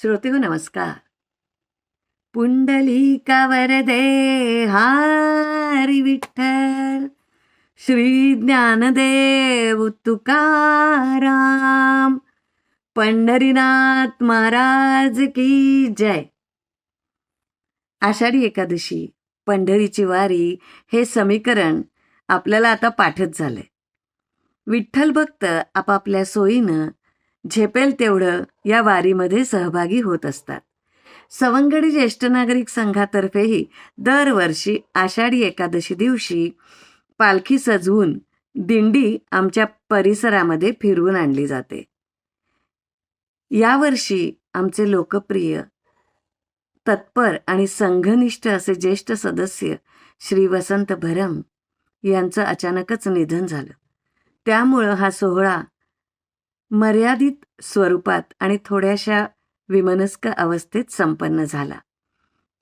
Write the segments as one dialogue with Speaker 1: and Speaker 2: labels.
Speaker 1: श्रोते हो नमस्कार पुंडलिका वरदे हारी विठ्ठल श्री ज्ञानदेव तुकाराम पंढरीनाथ महाराज की जय आषाढी एकादशी पंढरीची वारी हे समीकरण आपल्याला आता पाठच झालंय. विठ्ठल भक्त आपापल्या सोयीनं झेपेल तेवढं या वारीमध्ये सहभागी होत असतात. सवंगडी ज्येष्ठ नागरिक संघातर्फेही दरवर्षी आषाढी एकादशी दिवशी पालखी सजवून दिंडी आमच्या परिसरामध्ये फिरवून आणली जाते. यावर्षी आमचे लोकप्रिय तत्पर आणि संघनिष्ठ असे ज्येष्ठ सदस्य श्री वसंत भरम यांचं अचानकच निधन झालं. त्यामुळं हा सोहळा मर्यादित स्वरूपात आणि थोड्याशा विमनस्क अवस्थेत संपन्न झाला.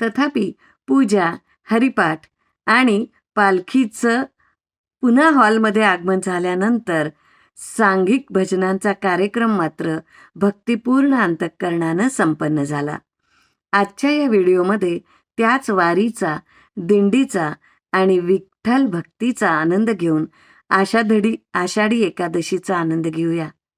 Speaker 1: तथापि पूजा हरिपाठ आणि पालखीचं पुन्हा हॉलमध्ये आगमन झाल्यानंतर सांघिक भजनांचा कार्यक्रम मात्र भक्तिपूर्ण अंतःकरणानं संपन्न झाला. आजच्या या व्हिडिओमध्ये त्याच वारीचा दिंडीचा आणि विठ्ठल भक्तीचा आनंद घेऊन आषाढी आषाढी एकादशीचा आनंद घेऊया.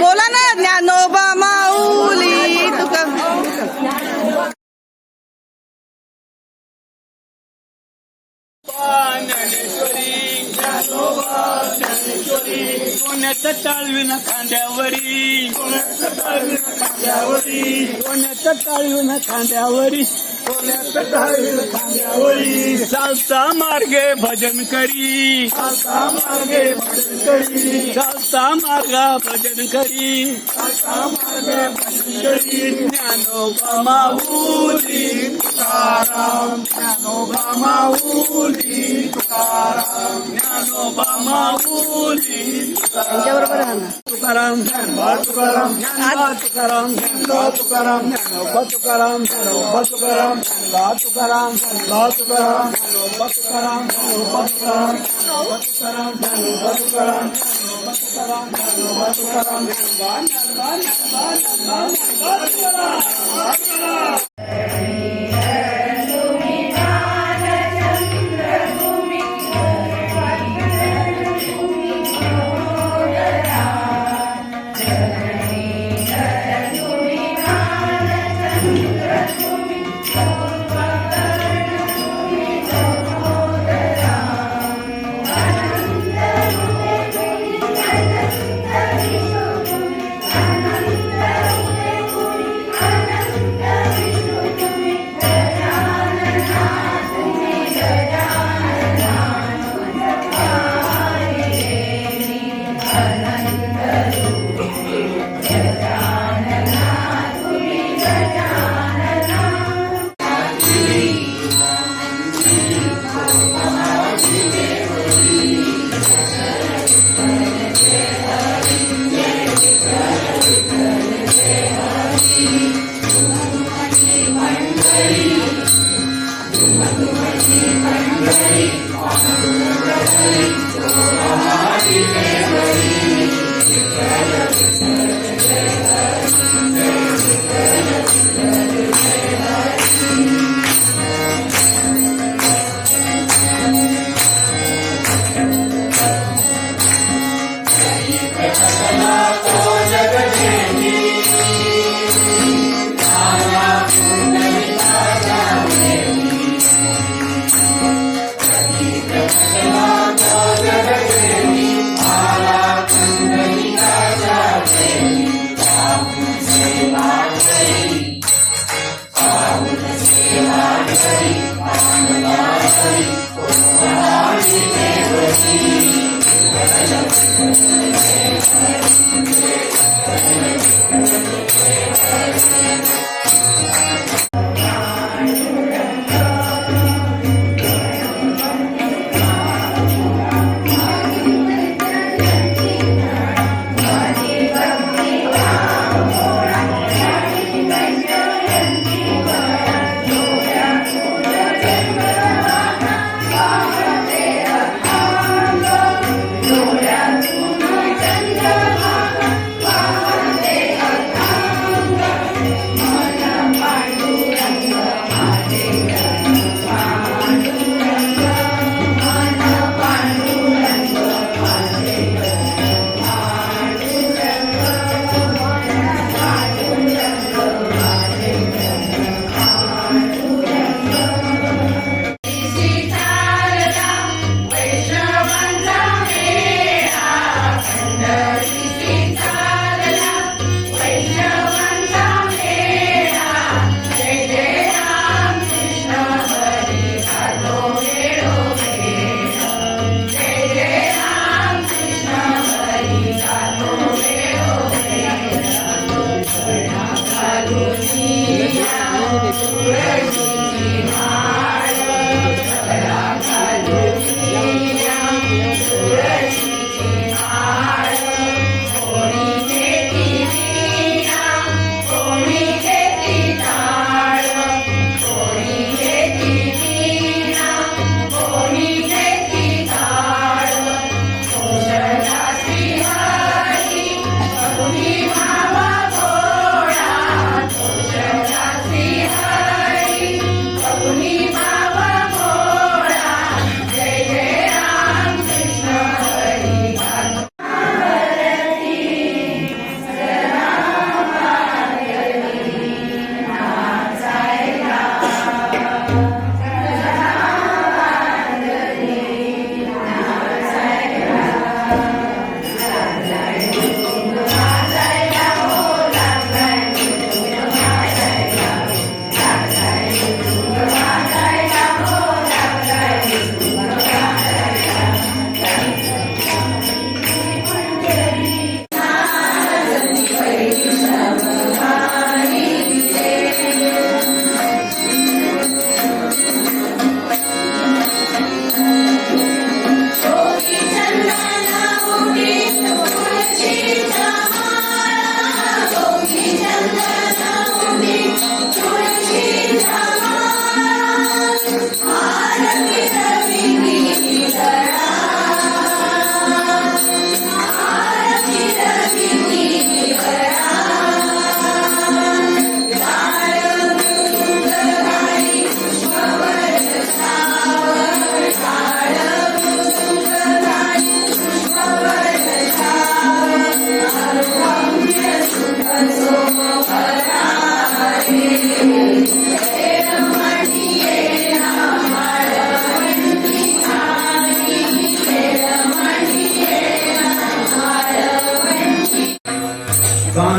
Speaker 2: बोला ना ज्ञानोबा माऊली तुका.
Speaker 3: कोण्याचं टाळविन खांद्यावरी? कोण्याचं टाळविन खांद्यावरी? कोण्याचं टाळविन खांद्यावरी? सालता मार्गे भजन करी। सालता मार्गे भजन करी। सालता मार्गा भजन करी सालता मार्गे भजन करी ज्ञानो गमाऊली तुकाराम ज्ञानो गमाऊली तुकाराम। ज्ञानो गमाऊली तुकाराम
Speaker 2: त्यांच्याबरोबर राहा ना
Speaker 3: Tukaram Dnyanoba Tukaram Dnyanoba Tukaram Dnyanoba Tukaram Dnyanoba Tukaram Dnyanoba Tukaram Dnyanoba Tukaram Dnyanoba Tukaram Dnyanoba Tukaram Dnyanoba Tukaram Dnyanoba Tukaram Dnyanoba Tukaram Dnyanoba Tukaram Dnyanoba Tukaram Dnyanoba Dnyanoba Dnyanoba Dnyanoba Dnyanoba Tukaram Thank you. Thank you. Thank you.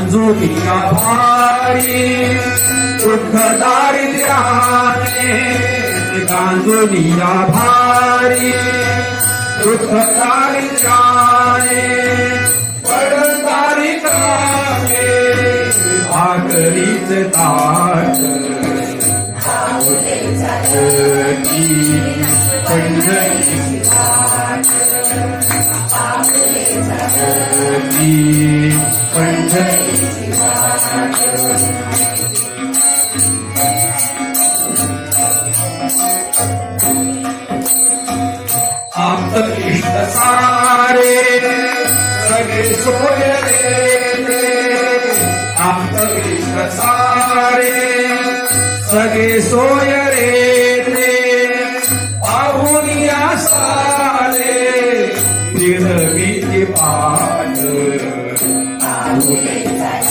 Speaker 4: गांजोलिया भारी दुःख दारिद्र्याने गांजोलिया भारी दुःख दारिद्र्याने पडतारी कामे भाकरीच ताट. पंढरी पंढरी इष्ट सारे सगळे सोय रे आप्त इष्ट सारे सगळे सोय रे पाहून या सारे निर्भीती पाठ. पाहुले जात